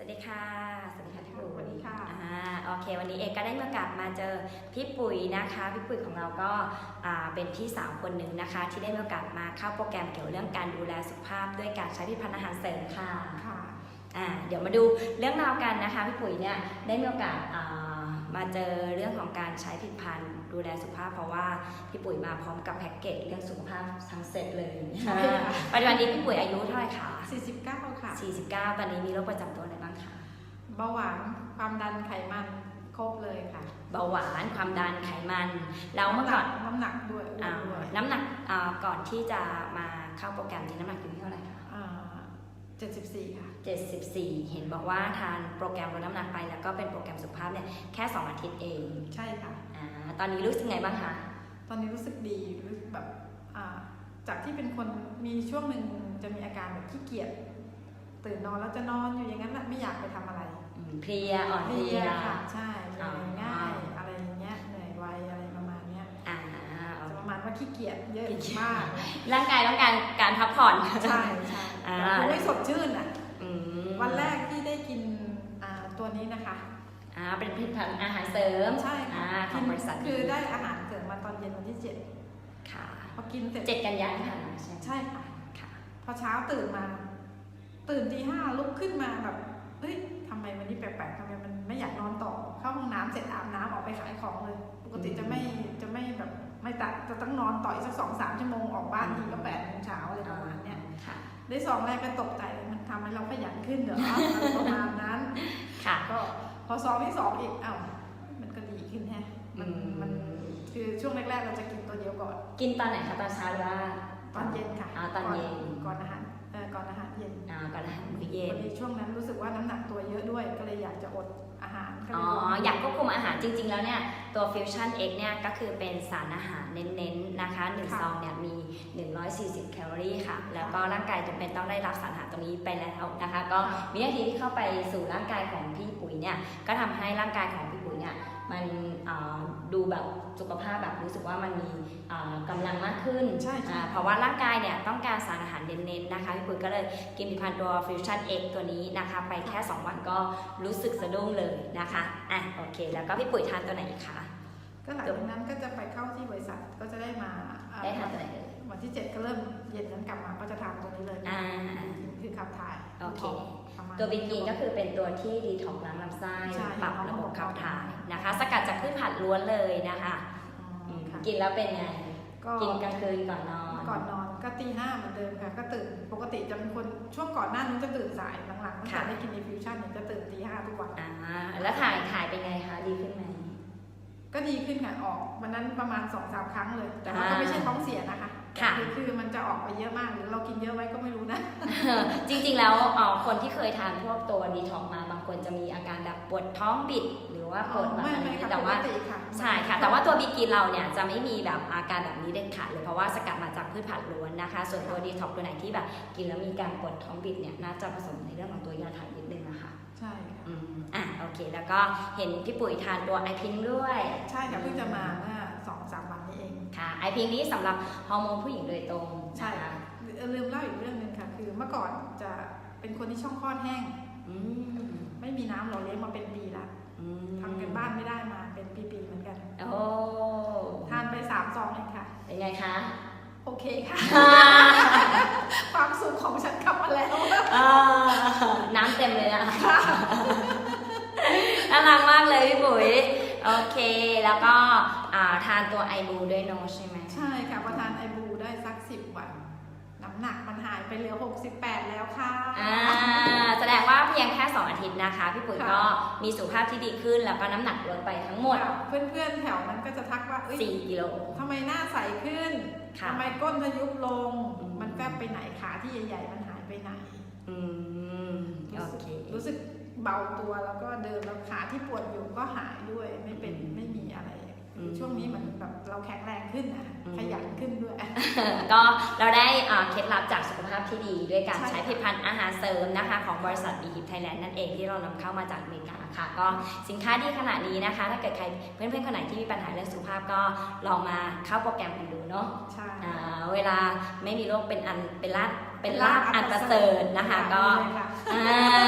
สวัสดีค่ะ สวัสดีค่ะพี่ปุ๋ยสวัสดีค่ะอ่าโอเค วันนี้เอกก็ได้มีโอกาสมาเจอพี่ปุ๋ยนะคะ พี่ปุ๋ยของเราก็อ่าเป็นพี่สาวคนหนึ่งนะคะ ที่ได้มีโอกาสมาเข้าโปรแกรมเกี่ยวเรื่องการดูแลสุขภาพ ด้วยการใช้ผลิตภัณฑ์อาหารเสริมค่ะ ค่ะ อ่าเดี๋ยวมาดูเรื่องราวกันนะคะพี่ปุ๋ยเนี่ยได้มีโอกาสอ่ามาเจอเรื่องของการใช้ผลิตภัณฑ์ดูแลสุขภาพเพราะว่าพี่ปุ๋ยมาพร้อมกับแพ็กเกจเรื่องสุขภาพทั้งเซตเลยใช่ค่ะปัจจุบันนี้พี่ปุ๋ยอายุเท่าไหร่คะ49 ค่ะ 49 ตอนนี้มีโรคประจำตัวอะไรบ้างคะเบาหวานความดันไขมันครบเลยค่ะ เบาหวานความดันไขมันแล้วเมื่อก่อนน้ำหนักด้วยอ้วอ่านด้วยน้ำหนักอ่าก่อนที่จะมาเข้าโปรแกรมนี้น้ำหนักอยู่ที่เท่าไหร่คะอ่า 74 ค่ะ 74 เห็นบอกว่าทานโปรแกรมลดน้ำหนักไป แล้วก็เป็นโปรแกรมสุขภาพเนี่ยแค่ 2 อาทิตย์เองใช่ค่ะ อ่าตอนนี้รู้สึกไงบ้างคะตอนนี้รู้สึกดีรู้สึกแบบอ่าจากที่เป็นคนมีช่วงหนึ่งจะมีอาการแบบขี้เกียจตื่นนอนแล้วจะนอนอยู่อย่างนั้นแหละไม่อยากไปทำอะไรอืมเพลียอ่อนเพลียค่ะ ใช่เหนื่อยอ๋อง่ายอะไรอย่างเงี้ยเหนื่อยไวอะไรประมาณเนี้ย อ่า จะประมาณว่าขี้เกียจเยอะมาก ร่างกายต้องการการพักผ่อน ใช่ใช่อ่าแต่คือไม่สดชื่นอะอืมวันแรกที่ได้กินอ่าตัวนี้นะคะอ่าเป็นผลิตภัณฑ์อาหารเสริมใช่ค่ะอ่าของบริษัทคือได้อาหารเสริมมาตอนเย็นวันที่เจ็ดค่ะพอกินเสร็จเจ็ดกันยายนที่ผ่านมาใช่ไหมใช่ค่ะค่ะ พอเช้าตื่นมา ตื่นตีห้าลุกขึ้นมาแบบเฮ้ยทำไมวันนี้แปลกๆทำไมมันไม่อยากนอนต่อเข้าห้องน้ำเสร็จอาบน้ำออกไปขายของเลย ปกติจะไม่จะไม่แบบ ไม่ตัดจะต้องนอนต่ออีกสักสองสามชั่วโมงออกบ้านทีก็แปดโมงเช้าอะไรประมาณเนี้ยค่ะได้สองแรกก็ตกใจมันทำให้เราขยันขึ้นเหรออะไรประมาณนั้นค่ะก็พอซ้อมที่สองอีกเอ้ามันก็ดีขึ้นแฮะมันอืมมันคือช่วงแรกๆเราจะกินตัวเดียวก่อน กินตอนไหนคะตอนเช้าหรือว่าตอนเย็นค่ะอ๋อตอนเย็นก่อนอาหารเออ ก่อนอาหารเย็นอ่าก่อนอาหารมื้อเย็พอนดีช่วงนั้นรู้สึกว่าน้ำหนักตัวเยอะด้วย ก็เลยอยากจะอดอาหารก็อ๋เลอยอยากควบคุมอาหารจริง ๆ แล้วเนี่ยตัว Fusion X เนี่ยก็คือเป็นสารอาหารเน้นๆนะคะหนึ่งซองเนี่ยมี 140 แคลอรี่ค่ะ แล้วก็ร่างกายจำเป็นต้องได้รับสารอาหารตรงนี้ไปแล้วนะคะ ก็วินาทีที่เข้าไปสู่ร่างกายของพี่ปุ๋ยเนี่ยก็ทำให้ร่างกายของพี่ปุ๋ยเนี่ย มันอ่าดูแบบสุขภาพแบบรู้สึกว่ามันมีอ่ากำลังมากขึ้นใช่ใช่อ่าเพราะว่าร่างกายเนี่ยต้องการสารอาหารเน้นๆนะคะพี่ปุ๋ยก็เลยกินผลิตภัณฑ์ตัว Fusion X ตัวนี้นะคะไปแค่ 2 วันก็รู้สึกสะดุ้งเลยนะคะอะโอเค แล้วก็พี่ปุ๋ยทานตัวไหนอีกคะก็หลังจากนั้นก็จะไปเข้าที่บริษัทก็จะได้มาอ่ได้ทานตัวไหนเอ่ยวันที่เจ็ดก็เริ่มเย็นนั้นกลับมาก็จะทานตัวนี้เลยอ่าคือขับถ่ายโอเคประมาณตัวบิกินก็คือเป็นตัวที่ดีท็อกซ์ล้างลำไส้ใช่ปรับระบบขับถ่ายนะคะ ล้วนเลยนะคะอือืมมค่ะกินแล้วเป็นไง ก็กินกลางคืนก่อนนอน ก่อนนอนก็ตีห้าเหมือนเดิมค่ะ ก็ตื่นปกติจะเป็นคนช่วงก่อนหน้านี้จะตื่นสายหลังๆตั้งแต่ได้กินดีฟิวชั่นเนี่ยจะตื่นตีห้าทุกวันอ่าแล้วถ่ายถ่ายเป็นไงคะดีขึ้นไหมก็ดีขึ้นค่ะออกวันนั้นประมาณสองสามครั้งเลย แต่ว่าอ่าก็ไม่ใช่ท้องเสียนะคะ ค่ะคือคือมันจะออกไปเยอะมากหรือเรากินเยอะไว้ก็ไม่รู้นะ จริงๆแล้วเอ่อคนที่เคยทานพวกตัวดีท็อกมาบางคนจะมีอาการแบบปวดท้องบิด หรือว่าปวดแบบไม่อะไรไม่ค่ะแต่ปกว่าติค่ะใช่ค่ะ แต่ว่าตัวบิกินเราเนี่ยจะไม่มีแบบอาการแบบนี้เด็ดขาดเลยเพราะว่าสกัดมาจากพืชผักล้วนนะคะ ส่วนตัวดีท็อกตัวไหนที่แบบกินแล้วมีการปวดท้องบิดเนี่ยน่าจะผสมในเรื่องของตัวยาถ่ายนิดนึงนะคะใช่ค่ะอืมอะโอเค แล้วก็เห็นพี่ปุ๋ยทานตัวไอพิงด้วย ใช่ค่ะเพิ่งจะมาเค่ะไอพิงนี้สำหรับฮอร์โมนผู้หญิงโดยตรงใช่นะคะลืมเล่าอีกเรื่องหนึ่งค่ะ คือเมื่อก่อนจะเป็นคนที่ช่องคลอดแห้งอืมไม่มีน้ำหล่อเลี้ยงมาเป็นปีละอืมทำกันบ้านไม่ได้มาเป็นปีๆเหมือนกันโอ้ทานไปสามซองเองค่ะเป็นไงคะโอเคค่ะ ความสุขของฉันกลับมาแล้วอ่าน้ำเต็มเลยอะน่ารักมากเลยพี่ปุ๋ย โอเค แล้วก็อ่าทานตัวไอบูด้วยเนอะใช่ไหม ใช่ค่ะพอทานไอบูได้สักสิบวัน น้ำหนักมันหายไปเหลือ 68 แล้วค่ะ อ่าแสดงว่าเพียงแค่ 2 อาทิตย์นะคะ พี่ปุ๋ยค่ะ ก็มีสุขภาพที่ดีขึ้น แล้วก็น้ำหนักลดไปทั้งหมด เพื่อนๆแถวนั้นก็จะทักว่าเอ้ย4 กิโล ทำไมหน้าใสขึ้นค่ะทำไมก้นทะยุบลง อืม มันก็ไปไหนขาที่ใหญ่ๆมันหายไปไหนอืม โอเค รู้สึก เบาตัวแล้วก็เดินแล้วขาที่ปวดอยู่ก็หายด้วยไม่เป็นอืมไม่มีอะไรอืมช่วงนี้เหมือนแบบเราแข็งแรงขึ้นนะอืมขยันขึ้นด้วย ก็เราได้อ่าเคล็ดลับจากสุขภาพที่ดี ด้วยการใช่ใช้ผลิตภัณฑ์อาหารเสริมนะคะ ของบริษัทบีฮิปไทยแลนด์นั่นเองที่เรานำเข้ามาจากอเมริกาค่ะ ก็สินค้าดีขนาดนี้นะคะ ถ้าเกิดใครเพื่อนๆคนไหนที่มีปัญหาเรื่องสุขภาพก็ลองมาเข้าโปรแกรมกันดูเนาะใช่อ่าเวลาไม่มีโรคเป็นอันเป็นลาบเป็นลาบอันประเสริฐนะคะก็เลยค่ะอ่า